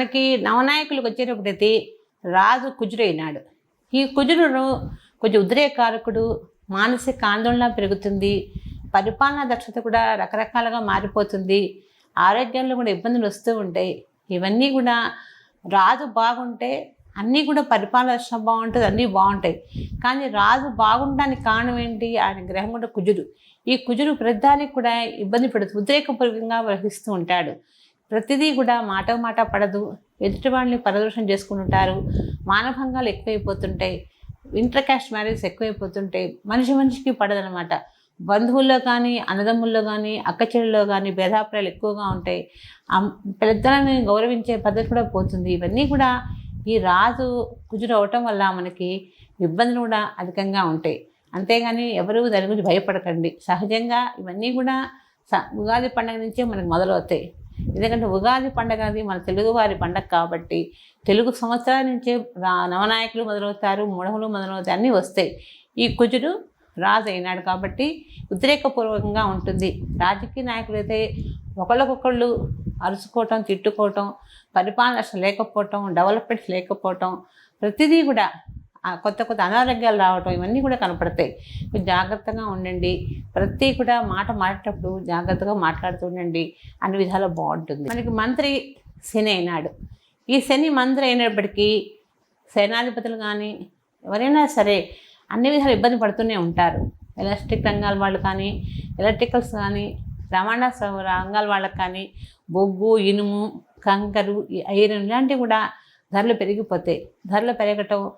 మనకి నవనాయకులకు వచ్చేటప్పటికి రాజు కుజుడైనాడు. ఈ కుజుడును కొంచెం ఉద్రేకారకుడు మానసిక ఆందోళన పెరుగుతుంది పరిపాలనా దక్షత కూడా రకరకాలుగా మారిపోతుంది ఆరోగ్యంలో కూడా ఇబ్బందులు వస్తూ ఉంటాయి. ఇవన్నీ కూడా రాజు బాగుంటే అన్నీ కూడా పరిపాలన దక్షత బాగుంటుంది అన్నీ బాగుంటాయి. కానీ రాజు బాగుండడానికి కారణం ఏంటి? ఆయన గ్రహం కూడా కుజుడు. ఈ కుజుడు ప్రతిదానికి కూడా ఇబ్బంది పెడుతుంది ఉద్రేకపూర్వకంగా వహిస్తూ ఉంటాడు. ప్రతిదీ కూడా మాట మాట పడదు. ఎదుటి వాళ్ళని పరదోషం చేసుకుంటుంటారు. మానభంగాలు ఎక్కువైపోతుంటాయి. ఇంటర్ క్యాస్ట్ మ్యారేజ్ ఎక్కువైపోతుంటాయి. మనిషి మనిషికి పడదనమాట బంధువుల్లో కానీ అన్నదమ్ముల్లో కానీ అక్క చెల్లెల్లో కానీ భేదాభిప్రాయాలు ఎక్కువగా ఉంటాయి. పెద్దలని గౌరవించే పద్ధతి కూడా పోతుంది. ఇవన్నీ కూడా ఈ రాజు కుజుడు అవటం వల్ల మనకి ఇబ్బందులు కూడా అధికంగా ఉంటాయి. అంతేగాని ఎవరు దాని గురించి భయపడకండి. సహజంగా ఇవన్నీ కూడా స- ఉగాది పండుగ నుంచే మనకు మొదలవుతాయి. ఎందుకంటే ఉగాది పండగ అనేది మన తెలుగువారి పండగ కాబట్టి తెలుగు సంవత్సరాల నుంచే రా- నవనాయకులు మొదలవుతారు మూఢములు మొదలవుతాయి అన్నీ వస్తాయి. ఈ కుజుడు రాజు అయినాడు కాబట్టి ఉద్రేకపూర్వకంగా ఉంటుంది. రాజకీయ నాయకులు అయితే ఒకళ్ళకొకళ్ళు అరుచుకోవటం తిట్టుకోవటం పరిపాలన లేకపోవటం డెవలప్మెంట్స్ లేకపోవటం ప్రతిదీ కూడా కొత్త కొత్త అనారోగ్యాలు రావటం ఇవన్నీ కూడా కనపడతాయి. జాగ్రత్తగా ఉండండి. ప్రతి కూడా మాట మాట్లాడేటప్పుడు జాగ్రత్తగా మాట్లాడుతూ ఉండండి. అన్ని విధాలు బాగుంటుంది. మనకి మంత్రి శని అయినాడు. ఈ శని మంత్రి అయినప్పటికీ సేనాధిపతులు కానీ ఎవరైనా సరే అన్ని విధాలు ఇబ్బంది పడుతూనే ఉంటారు. ఎలక్ట్రిక్ రంగాల వాళ్ళు కానీ ఎలక్ట్రికల్స్ కానీ రవాణా రంగాల వాళ్ళకి కానీ బొగ్గు ఇనుము కంకరు ఐరన్ ఇలాంటివి కూడా ధరలు పెరిగిపోతాయి. ధరలు పెరగటం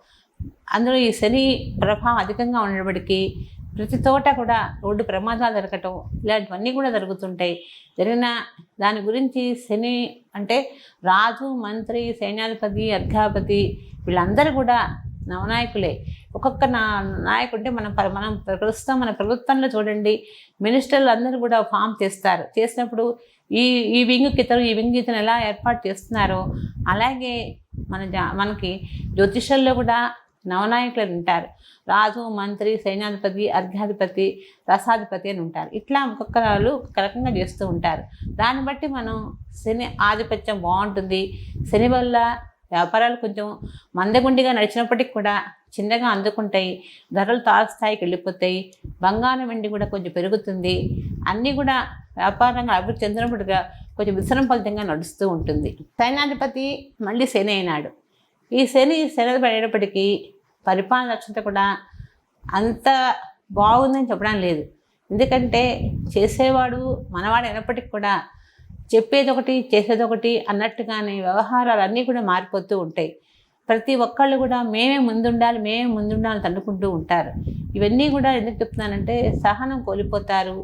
అందులో ఈ శని ప్రభావం అధికంగా ఉన్నప్పటికీ ప్రతి చోట కూడా రోడ్డు ప్రమాదాలు జరగటం ఇలాంటివన్నీ కూడా జరుగుతుంటాయి. జరిగిన దాని గురించి శని అంటే రాజు మంత్రి సైన్యాధిపతి అర్ఘాపతి వీళ్ళందరూ కూడా నవనాయకులే. ఒక్కొక్క నా నాయకుంటే మనం మనం ప్రస్తుతం మన ప్రభుత్వంలో చూడండి మినిస్టర్లు అందరూ కూడా ఫామ్ చేస్తారు. చేసినప్పుడు ఈ ఈ వింగ్ ఇతరు ఈ వింగ్ ఇతను ఎలా ఏర్పాటు చేస్తున్నారో అలాగే మన జా మనకి జ్యోతిషంలో కూడా నవనాయకులు అని ఉంటారు. రాజు మంత్రి సైన్యాధిపతి అర్ఘాధిపతి రసాధిపతి అని ఉంటారు. ఇట్లా ఒక్కొక్క వాళ్ళు ఒక్కొక్క రకంగా చేస్తూ ఉంటారు. దాన్ని బట్టి మనం శని ఆధిపత్యం బాగుంటుంది. శని వల్ల వ్యాపారాలు కొంచెం మందగుండిగా నడిచినప్పటికి కూడా చిన్నగా అందుకుంటాయి. ధరలు తార స్థాయికి వెళ్ళిపోతాయి. బంగారం వెండి కూడా కొంచెం పెరుగుతుంది. అన్నీ కూడా వ్యాపారంగా అభివృద్ధి చెందినప్పుడుగా కొంచెం విశ్రమ ఫలితంగా నడుస్తూ ఉంటుంది. సైన్యాధిపతి మళ్ళీ శని అయినాడు. ఈ శని శని పడేటప్పటికీ పరిపాలన దక్షత కూడా అంత బాగుందని చెప్పడం లేదు. ఎందుకంటే చేసేవాడు మనవాడు అయినప్పటికీ కూడా చెప్పేది ఒకటి చేసేది ఒకటి అన్నట్టుగానే వ్యవహారాలు అన్నీ కూడా మారిపోతూ ఉంటాయి. ప్రతి ఒక్కళ్ళు కూడా మేమే ముందుండాలి మేమే ముందుండాలి తన్నుకుంటూ ఉంటారు. ఇవన్నీ కూడా ఎందుకు చెప్తున్నానంటే సహనం కోల్పోతారు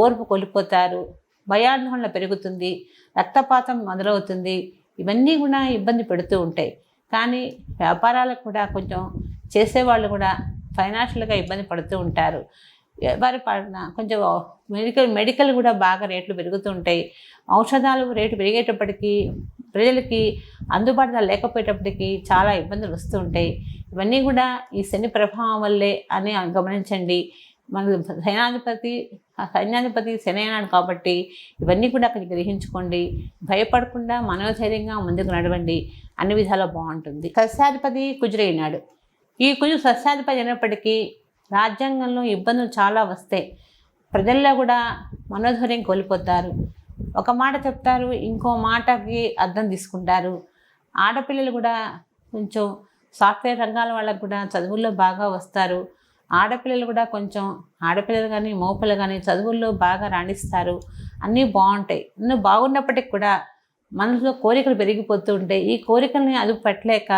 ఓర్పు కోల్పోతారు భయాందోళన పెరుగుతుంది రక్తపాతం మొదలవుతుంది ఇవన్నీ కూడా ఇబ్బంది పెడుతూ ఉంటాయి. కానీ వ్యాపారాలకు కూడా కొంచెం చేసేవాళ్ళు కూడా ఫైనాన్షియల్గా ఇబ్బంది పడుతూ ఉంటారు. వారి పైన కొంచెం మెడికల్ మెడికల్ కూడా బాగా రేట్లు పెరుగుతూ ఉంటాయి. ఔషధాలు రేటు పెరిగేటప్పటికీ ప్రజలకి అందుబాటులో లేకపోయేటప్పటికీ చాలా ఇబ్బందులు వస్తుంటాయి ఇవన్నీ కూడా ఈ శని ప్రభావం వల్లే అని గమనించండి. మన సైనాధిపతి సైన్యాధిపతి శని అయినాడు కాబట్టి ఇవన్నీ కూడా అక్కడ గ్రహించుకోండి. భయపడకుండా మనోధైర్యంగా ముందుకు నడవండి. అన్ని విధాలా బాగుంటుంది. సస్యాధిపతి కుజురైనాడు ఈ కుజు సస్యాధిపతి అయినప్పటికీ రాజ్యాంగంలో ఇబ్బందులు చాలా వస్తాయి ప్రజల్లో కూడా మనోధైర్యం కోల్పోతారు. ఒక మాట చెప్తారు ఇంకో మాటకి అర్థం తీసుకుంటారు. ఆడపిల్లలు కూడా కొంచెం సాఫ్ట్వేర్ రంగాల వాళ్ళకు కూడా చదువుల్లో బాగా వస్తారు. ఆడపిల్లలు కూడా కొంచెం ఆడపిల్లలు కానీ మోపిల్లలు కానీ చదువుల్లో బాగా రాణిస్తారు. అన్నీ బాగుంటాయి. అన్నీ బాగున్నప్పటికి కూడా మనసులో కోరికలు పెరిగిపోతూ ఉంటాయి. ఈ కోరికల్ని అదుపు పెట్టలేక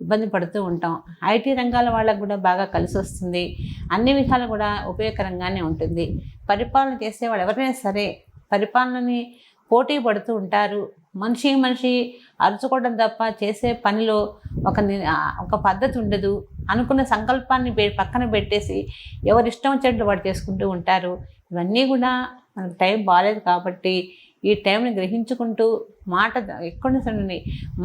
ఇబ్బంది పడుతూ ఉంటాం. ఐటీ రంగాల వాళ్ళకు కూడా బాగా కలిసి వస్తుంది. అన్ని విధాలు కూడా ఉపయోగకరంగానే ఉంటుంది. పరిపాలన చేసే వాళ్ళు ఎవరైనా సరే పరిపాలనని పోటీ పడుతూ ఉంటారు. మనిషి మనిషి అరుచుకోవడం తప్ప చేసే పనిలో ఒక ఒక పద్ధతి ఉండదు అనుకున్న సంకల్పాన్ని పక్కన పెట్టేసి ఎవరు ఇష్టం వచ్చినట్టు వాడు చేసుకుంటూ ఉంటారు. ఇవన్నీ కూడా మనకు టైం బాగాలేదు కాబట్టి ఈ టైంని గ్రహించుకుంటూ మాట ఎక్కడి సరే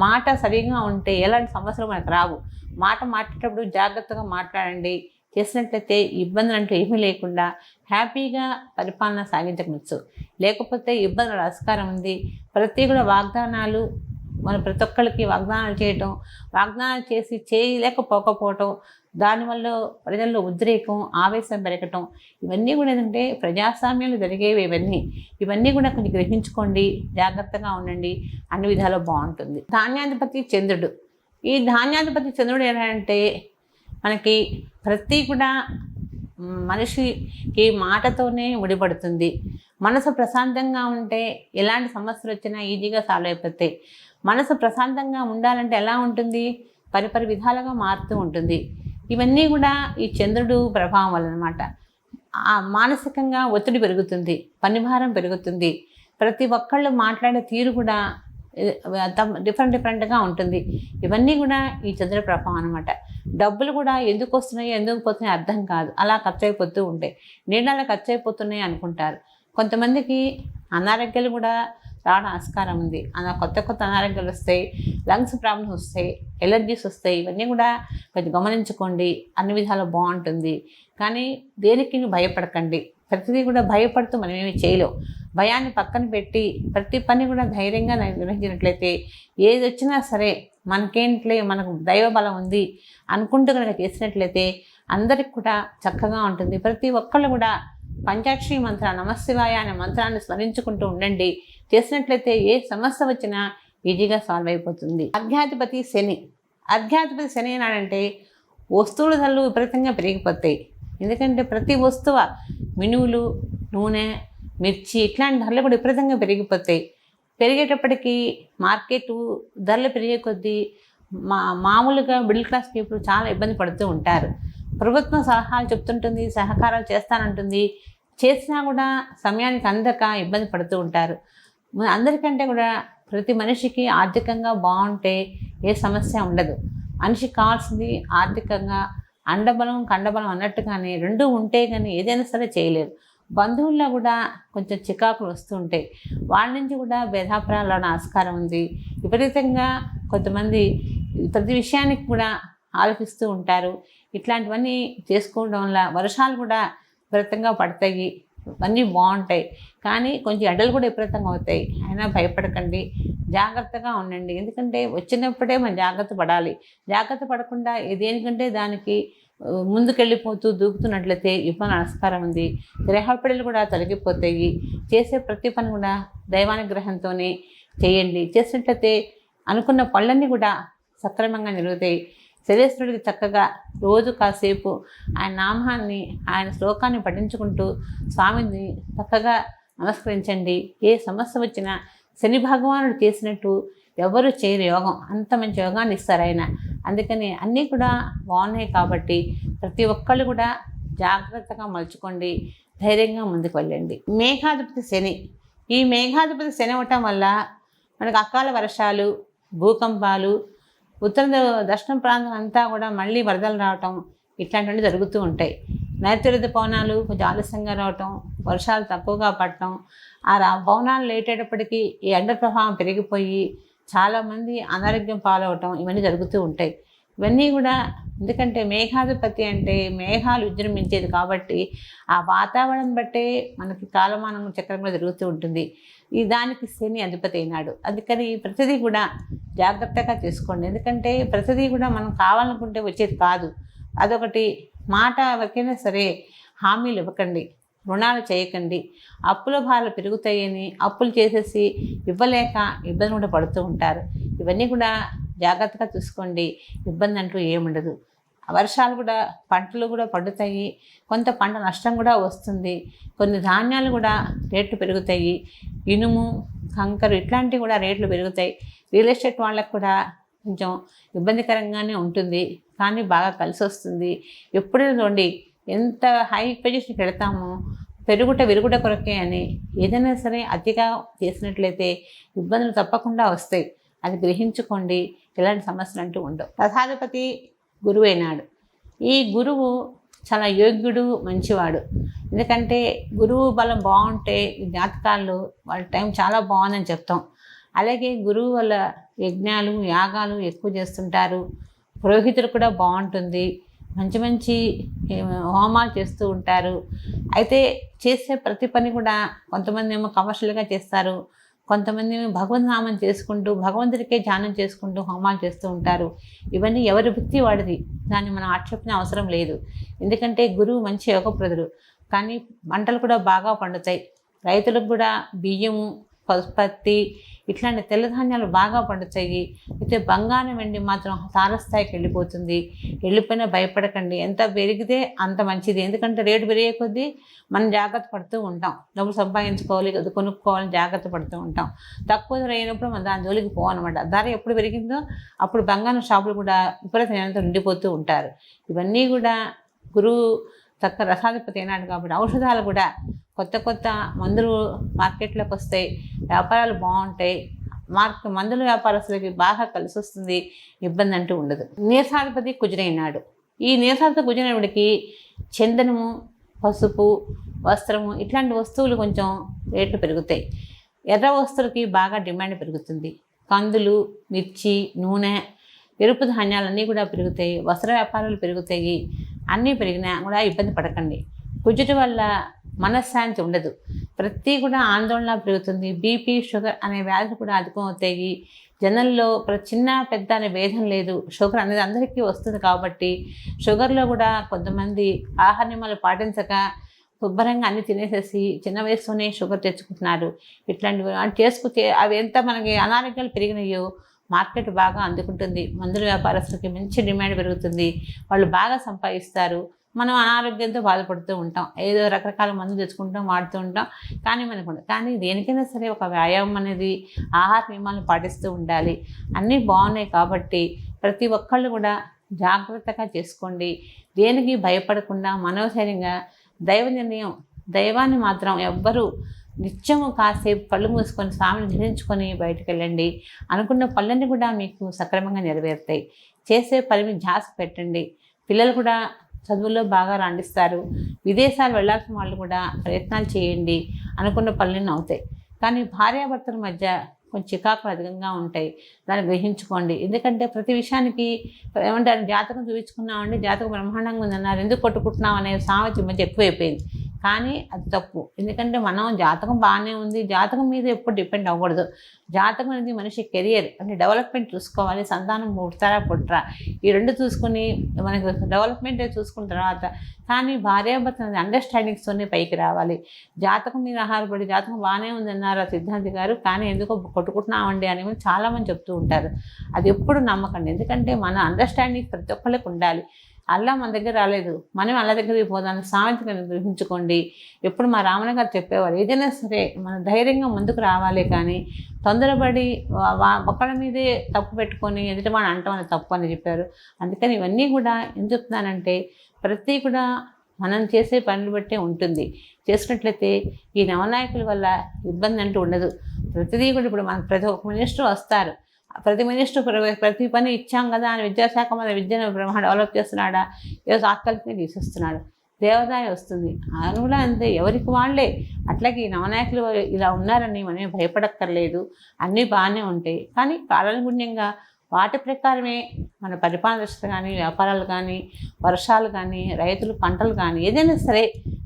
మాట సరిగా ఉంటే ఎలాంటి సమస్యలు మనకు రావు. మాట మాట్లాడేటప్పుడు జాగ్రత్తగా మాట్లాడండి. చేసినట్లయితే ఇబ్బందులు అంటూ ఏమీ లేకుండా హ్యాపీగా పరిపాలన సాగించవచ్చు లేకపోతే ఇబ్బందుల ఆస్కారం ఉంది. ప్రతి కూడా వాగ్దానాలు మన ప్రతి ఒక్కరికి వాగ్దానాలు చేయటం వాగ్దానాలు చేసి చేయలేకపోకపోవటం దానివల్ల ప్రజల్లో ఉద్రేకం ఆవేశం పెరగటం ఇవన్నీ కూడా ఏంటంటే ప్రజాస్వామ్యాలు జరిగేవి ఇవన్నీ. ఇవన్నీ కూడా కొంచెం గ్రహించుకోండి జాగ్రత్తగా ఉండండి అన్ని విధాలు బాగుంటుంది. ధాన్యాధిపతి చంద్రుడు. ఈ ధాన్యాధిపతి చంద్రుడు ఏంటంటే మనకి ప్రతి కూడా మనిషికి మాటతోనే ముడిపడుతుంది. మనసు ప్రశాంతంగా ఉంటే ఎలాంటి సమస్యలు వచ్చినా ఈజీగా సాల్వ్ అయిపోతాయి. మనసు ప్రశాంతంగా ఉండాలంటే ఎలా ఉంటుంది? పరిపరి విధాలుగా మారుతూ ఉంటుంది. ఇవన్నీ కూడా ఈ చంద్రుడు ప్రభావం వల్ల అనమాట మానసికంగా ఒత్తిడి పెరుగుతుంది. పనిభారం పెరుగుతుంది. ప్రతి ఒక్కళ్ళు మాట్లాడే తీరు కూడా డిఫరెంట్ డిఫరెంట్గా ఉంటుంది. ఇవన్నీ కూడా ఈ చంద్ర ప్రభావం అనమాట డబ్బులు కూడా ఎందుకు వస్తున్నాయి ఎందుకు పోతున్నాయి అర్థం కాదు. అలా ఖర్చు అయిపోతూ ఉంటాయి. నీళ్ళలో ఖర్చు అయిపోతున్నాయి అనుకుంటారు. కొంతమందికి అనారోగ్యాలు కూడా రావడం ఆస్కారం ఉంది. అలా కొత్త కొత్త అనారోగ్యాలు వస్తాయి లంగ్స్ ప్రాబ్లమ్స్ వస్తాయి ఎలర్జీస్ వస్తాయి. ఇవన్నీ కూడా కొంచెం గమనించుకోండి. అన్ని విధాలు బాగుంటుంది. కానీ దేనికి భయపడకండి. ప్రతిదీ కూడా భయపడుతూ మనం ఏమి చేయలేం. భయాన్ని పక్కన పెట్టి ప్రతి పని కూడా ధైర్యంగా నిర్వహించినట్లయితే ఏది వచ్చినా సరే మనకేంట్లే మనకు దైవ బలం ఉంది అనుకుంటూ కనుక చేసినట్లయితే అందరికి కూడా చక్కగా ఉంటుంది. ప్రతి ఒక్కళ్ళు కూడా పంచాక్షి మంత్ర నమశివాయ అనే మంత్రాన్ని స్మరించుకుంటూ ఉండండి. చేసినట్లయితే ఏ సమస్య వచ్చినా ఈజీగా సాల్వ్ అయిపోతుంది. అధ్యాధిపతి శని. అధ్యాధిపతి శని ఏనాడంటే వస్తువుల ధరలు విపరీతంగా పెరిగిపోతాయి. ఎందుకంటే ప్రతి వస్తువు మినువులు నూనె మిర్చి ఇట్లాంటి ధరలు కూడా విపరీతంగా పెరిగిపోతాయి. పెరిగేటప్పటికీ మార్కెట్ ధరలు పెరిగే కొద్దీ మా మామూలుగా మిడిల్ క్లాస్ పీపుల్ చాలా ఇబ్బంది పడుతూ ఉంటారు. ప్రభుత్వం సలహాలు చెప్తుంటుంది సహకారాలు చేస్తానంటుంది. చేసినా కూడా సమయానికి అందక ఇబ్బంది పడుతూ ఉంటారు. అందరికంటే కూడా ప్రతి మనిషికి ఆర్థికంగా బాగుంటే ఏ సమస్య ఉండదు. మనిషికి కావాల్సింది ఆర్థికంగా అండబలం కండబలం అన్నట్టుగానే రెండు ఉంటే కానీ ఏదైనా సరే చేయలేరు. బంధువుల్లో కూడా కొంచెం చికాకులు వస్తూ ఉంటాయి వాళ్ళ నుంచి కూడా భేదాభిప్రాయాలు ఆస్కారం ఉంది. విపరీతంగా కొంతమంది ప్రతి విషయానికి కూడా ఆలోచిస్తూ ఉంటారు. ఇట్లాంటివన్నీ చేసుకోవడం వల్ల వర్షాలు కూడా విపరీతంగా పడతాయి. అన్నీ బాగుంటాయి. కానీ కొంచెం ఎండలు కూడా విపరీతంగా అవుతాయి. అయినా భయపడకండి. జాగ్రత్తగా ఉండండి. ఎందుకంటే వచ్చినప్పుడే మనం జాగ్రత్త పడాలి. జాగ్రత్త పడకుండా దేనికంటే దానికి ముందుకెళ్ళిపోతూ దూకుతున్నట్లయితే ఇబ్బంది నమస్కారం ఉంది. గ్రహపడలు కూడా తొలగిపోతాయి. చేసే ప్రతి పని కూడా దైవానుగ్రహంతోనే చేయండి. చేసినట్లయితే అనుకున్న పళ్ళన్నీ కూడా సక్రమంగా జరుగుతాయి శరీరుడికి చక్కగా రోజు కాసేపు ఆయన నామాన్ని ఆయన శ్లోకాన్ని పఠించుకుంటూ స్వామిని చక్కగా నమస్కరించండి. ఏ సమస్య వచ్చినా శని భగవానుడు చేసినట్టు ఎవరు చేయరు యోగం. అంత మంచి యోగాన్ని ఇస్తారు ఆయన. అందుకని అన్నీ కూడా బాగున్నాయి కాబట్టి ప్రతి ఒక్కళ్ళు కూడా జాగ్రత్తగా మలుచుకోండి. ధైర్యంగా ముందుకు వెళ్ళండి. మేఘాధిపతి శని. ఈ మేఘాధిపతి శని అవ్వటం వల్ల మనకు అకాల వర్షాలు భూకంపాలు ఉత్తర దక్షిణ ప్రాంతం అంతా కూడా మళ్ళీ వరదలు రావటం ఇట్లాంటివన్నీ జరుగుతూ ఉంటాయి. నైరుతి పవనాలు కొంచెం ఆలస్యంగా రావటం వర్షాలు తక్కువగా పడటం ఆ రా పవనాలు లేటేటప్పటికీ ఈ ఎండ ప్రభావం పెరిగిపోయి చాలామంది అనారోగ్యం పాలవటం ఇవన్నీ జరుగుతూ ఉంటాయి. ఇవన్నీ కూడా ఎందుకంటే మేఘాధిపతి అంటే మేఘాలు విజృంభించేది కాబట్టి ఆ వాతావరణం బట్టే మనకి కాలమానం చక్రంలో జరుగుతూ ఉంటుంది. ఈ దానికి శని అధిపతి అయినాడు. అందుకని ప్రతిదీ కూడా జాగ్రత్తగా చేసుకోండి ఎందుకంటే ప్రతిదీ కూడా మనం కావాలనుకుంటే వచ్చేది కాదు. అదొకటి. మాట ఎవరికైనా సరే హామీలు ఇవ్వకండి. రుణాలు చేయకండి. అప్పుల భారాలు పెరుగుతాయని అప్పులు చేసేసి ఇవ్వలేక ఇబ్బంది కూడా పడుతూ ఉంటారు. ఇవన్నీ కూడా జాగ్రత్తగా చూసుకోండి. ఇబ్బంది అంటూ ఏముండదు. వర్షాలు కూడా పంటలు కూడా పండుతాయి. కొంత పంట నష్టం కూడా వస్తుంది. కొన్ని ధాన్యాలు కూడా రేట్లు పెరుగుతాయి. ఇనుము కంకరు ఇట్లాంటివి కూడా రేట్లు పెరుగుతాయి. రియల్ ఎస్టేట్ వాళ్ళకు కూడా కొంచెం ఇబ్బందికరంగానే ఉంటుంది. కానీ బాగా కలిసి వస్తుంది ఎప్పుడైనా చూడండి ఎంత హై పొజిషన్కి వెళ్తామో పెరుగుట విరుగుట కొరకే అని ఏదైనా సరే అతిగా చేసినట్లయితే ఇబ్బందులు తప్పకుండా వస్తాయి. అది గ్రహించుకోండి. ఎలాంటి సమస్యలు అంటూ ఉండవు. రథాధిపతి గురువు అయినాడు ఈ గురువు చాలా యోగ్యుడు మంచివాడు. ఎందుకంటే గురువు బలం బాగుంటే జాతకాలు వాళ్ళ టైం చాలా బాగుందని చెప్తాం. అలాగే గురువు వల్ల యజ్ఞాలు యాగాలు ఎక్కువ చేస్తుంటారు. పురోహితుడు కూడా బాగుంటుంది. మంచి మంచి హోమాలు చేస్తూ ఉంటారు. అయితే చేసే ప్రతి పని కూడా కొంతమంది ఏమో కమర్షియల్గా చేస్తారు. కొంతమంది భగవద్ నామం చేసుకుంటూ భగవంతుడికే ధ్యానం చేసుకుంటూ హోమాలు చేస్తూ ఉంటారు. ఇవన్నీ ఎవరి వృత్తి వాడిది? దాన్ని మనం ఆక్షేపణ అవసరం లేదు. ఎందుకంటే గురువు మంచి యోగప్రదుడు కానీ పంటలు కూడా బాగా పండుతాయి. రైతులకు కూడా బియ్యము పత్తి ఇట్లాంటి తెల్లధాన్యాలు బాగా పండుతాయి. అయితే బంగారం వెండి మాత్రం తారస్థాయికి వెళ్ళిపోతుంది. వెళ్ళిపోయినా భయపడకండి. ఎంత పెరిగితే అంత మంచిది. ఎందుకంటే రేటు పెరిగే కొద్దీ మనం జాగ్రత్త పడుతూ ఉంటాం. డబ్బులు సంపాదించుకోవాలి అది కొనుక్కోవాలని జాగ్రత్త పడుతూ ఉంటాం. తక్కువ ధర అయినప్పుడు మనం దాని జోలికి పోవన్నమాట. ధర ఎప్పుడు పెరిగిందో అప్పుడు బంగారం షాపులు కూడా విపరీతంతో నిండిపోతూ ఉంటారు. ఇవన్నీ కూడా గురువు చక్క రసాధిపతి అయినాడు కాబట్టి ఔషధాలు కూడా కొత్త కొత్త మందులు మార్కెట్లోకి వస్తాయి వ్యాపారాలు బాగుంటాయి మార్క్ మందుల వ్యాపారస్తులకి బాగా కలిసి వస్తుంది ఇబ్బంది అంటూ ఉండదు. నీరసాధిపతి కుజరైనాడు ఈ నీరసాధిపతి కుజరైనడికి చందనము పసుపు వస్త్రము ఇట్లాంటి వస్తువులు కొంచెం రేట్లు పెరుగుతాయి. ఎర్ర వస్తువులకి బాగా డిమాండ్ పెరుగుతుంది. కందులు మిర్చి నూనె ఎరుపు ధాన్యాలన్నీ కూడా పెరుగుతాయి వస్త్ర వ్యాపారాలు పెరుగుతాయి అన్నీ పెరిగినా కూడా ఇబ్బంది పడకండి. కుజుటి వల్ల మనశ్శాంతి ఉండదు. ప్రతి కూడా ఆందోళన పెరుగుతుంది. బీపీ షుగర్ అనే వ్యాధులు కూడా అధికమవుతాయి జనంలో చిన్న పెద్ద అనే భేదం లేదు. షుగర్ అనేది అందరికీ వస్తుంది కాబట్టి షుగర్లో కూడా కొంతమంది ఆహార నియమాలు పాటించక శుభ్రంగా అన్ని తినేసేసి చిన్న వయసులోనే షుగర్ తెచ్చుకుంటున్నారు. ఇట్లాంటివి చేసుకుంటే అవి ఎంత మనకి అనారోగ్యాలు పెరిగినాయో మార్కెట్ బాగా అందుకుంటుంది. మందుల వ్యాపారస్తులకి మంచి డిమాండ్ పెరుగుతుంది. వాళ్ళు బాగా సంపాదిస్తారు. మనం అనారోగ్యంతో బాధపడుతూ ఉంటాం. ఏదో రకరకాల మందులు తెచ్చుకుంటాం వాడుతూ ఉంటాం. కానీ మనకు కానీ దేనికైనా సరే ఒక వ్యాయామం అనేది ఆహార నియమాలను పాటిస్తూ ఉండాలి. అన్నీ బాగున్నాయి కాబట్టి ప్రతి ఒక్కళ్ళు కూడా జాగ్రత్తగా చేసుకోండి. దేనికి భయపడకుండా మనోధైర్యంగా దైవ నిర్ణయం దైవాన్ని మాత్రం ఎవ్వరూ నిత్యము కాసేపు కళ్ళు మూసుకొని స్వామిని ధరించుకొని బయటకు వెళ్ళండి. అనుకున్న పనులన్నీ కూడా మీకు సక్రమంగా నెరవేరుతాయి. చేసే పని మీద ధ్యాస పెట్టండి. పిల్లలు కూడా చదువుల్లో బాగా రాణిస్తారు. విదేశాలు వెళ్ళాల్సిన వాళ్ళు కూడా ప్రయత్నాలు చేయండి అనుకున్న పనులను అవుతాయి. కానీ భార్యాభర్తల మధ్య కొంచెం చికాకులు అధికంగా ఉంటాయి. దాన్ని గ్రహించుకోండి. ఎందుకంటే ప్రతి విషయానికి ఏమంటారు? జాతకం చూపించుకున్నామండి జాతకం బ్రహ్మాండంగా ఉందన్నారు. ఎందుకు కొట్టుకుంటున్నాం అనే సామెత మధ్య ఎక్కువైపోయింది. కానీ అది తప్పు. ఎందుకంటే మనం జాతకం బాగానే ఉంది. జాతకం మీద ఎప్పుడు డిపెండ్ అవ్వకూడదు. జాతకం అనేది మనిషి కెరియర్ అంటే డెవలప్మెంట్ చూసుకోవాలి సంతానం పుడతారా పుట్టరా? ఈ రెండు చూసుకుని మనకు డెవలప్మెంట్ చూసుకున్న తర్వాత కానీ భార్యాభర్త అనేది అండర్స్టాండింగ్స్తోనే పైకి రావాలి. జాతకం మీద ఆహారపడి జాతకం బాగానే ఉందన్నారు సిద్ధాంతి గారు కానీ ఎందుకో కొట్టుకుంటున్నామండి అని చాలామంది చెప్తూ ఉంటారు. అది ఎప్పుడు నమ్మకండి. ఎందుకంటే మన అండర్స్టాండింగ్ ప్రతి ఒక్కరికి ఉండాలి. అల్లా మన దగ్గర రాలేదు. మనం అల్లా దగ్గరికి పోదాం సామెతగా గ్రహించుకోండి. ఎప్పుడు మా రామణ గారు చెప్పేవారు ఏదైనా సరే మన ధైర్యంగా ముందుకు రావాలి కానీ తొందరపడి ఒకళ్ళ మీదే తప్పు పెట్టుకొని ఎదుటి వాడు అంటాం అని తప్పు అని చెప్పారు. అందుకని ఇవన్నీ కూడా ఏం చెప్తున్నానంటే ప్రతి కూడా మనం చేసే పనులు బట్టే ఉంటుంది. చేసినట్లయితే ఈ నవనాయకుల వల్ల ఇబ్బంది అంటూ ఉండదు. ప్రతిదీ కూడా ఇప్పుడు మనకు ప్రతి ఒక్క మినిస్టర్ వస్తారు. ప్రతి మినిస్టర్ ప్రతి పని ఇచ్చాం కదా అని విద్యాశాఖ మన విద్యను బ్రహ్మ డెవలప్ చేస్తున్నాడా? ఏదో తాత్కాలికంగా తీసేస్తున్నాడు. దేవదాయ వస్తుంది. అనుగుణ అంతే ఎవరికి వాళ్ళే అట్లాగే నవనాయకులు ఇలా ఉన్నారని మనమే భయపడక్కర్లేదు. అన్నీ బాగానే ఉంటాయి. కానీ కాలానుగుణ్యంగా వాటి ప్రకారమే మన పరిపాలన దృష్టి కానీ వ్యాపారాలు కానీ వర్షాలు కానీ రైతులు పంటలు కానీ ఏదైనా సరే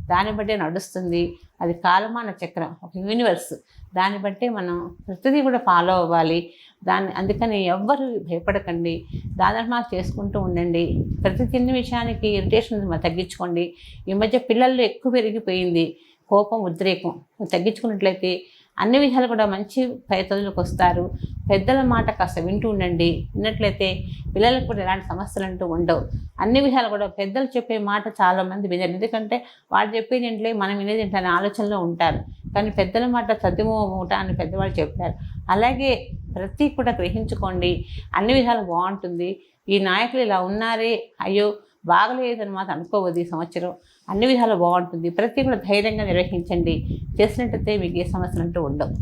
దాన్ని బట్టే నడుస్తుంది. అది కాలమాన చక్రం ఒక యూనివర్స్ దాన్ని బట్టే మనం ప్రతిదీ కూడా ఫాలో అవ్వాలి. దాన్ని అందుకని ఎవ్వరు భయపడకండి. దాదాపు చేసుకుంటూ ఉండండి. ప్రతి చిన్న విషయానికి ఇరిటేషన్ తగ్గించుకోండి. ఈ మధ్య పిల్లల్లో ఎక్కువ పెరిగిపోయింది కోపం ఉద్రేకం. తగ్గించుకున్నట్లయితే అన్ని విషయాలు కూడా మంచి ప్రయత్నంలోకి వస్తారు. పెద్దల మాట కాస్త వింటూ ఉండండి. విన్నట్లయితే పిల్లలకు కూడా ఎలాంటి సమస్యలు అంటూ ఉండవు. అన్ని విషయాలు కూడా పెద్దలు చెప్పే మాట చాలామంది వినరు. ఎందుకంటే వాళ్ళు చెప్పేది ఏంటంటే మనం వినేది ఏంటనే ఆలోచనలో ఉంటారు. కానీ పెద్దల మాట మూట అని పెద్దవాళ్ళు చెప్పారు అలాగే ప్రతి కూడా గ్రహించుకోండి. అన్ని విధాలు బాగుంటుంది. ఈ నాయకులు ఇలా ఉన్నారే అయ్యో బాగలేదని మాత్రం అనుకోవద్దు ఈ సంవత్సరం. అన్ని విధాలు బాగుంటుంది. ప్రతి కూడా ధైర్యంగా నిర్వహించండి. చేసినట్టయితే మీకు ఏ సమస్యలు అంటూ ఉండవు.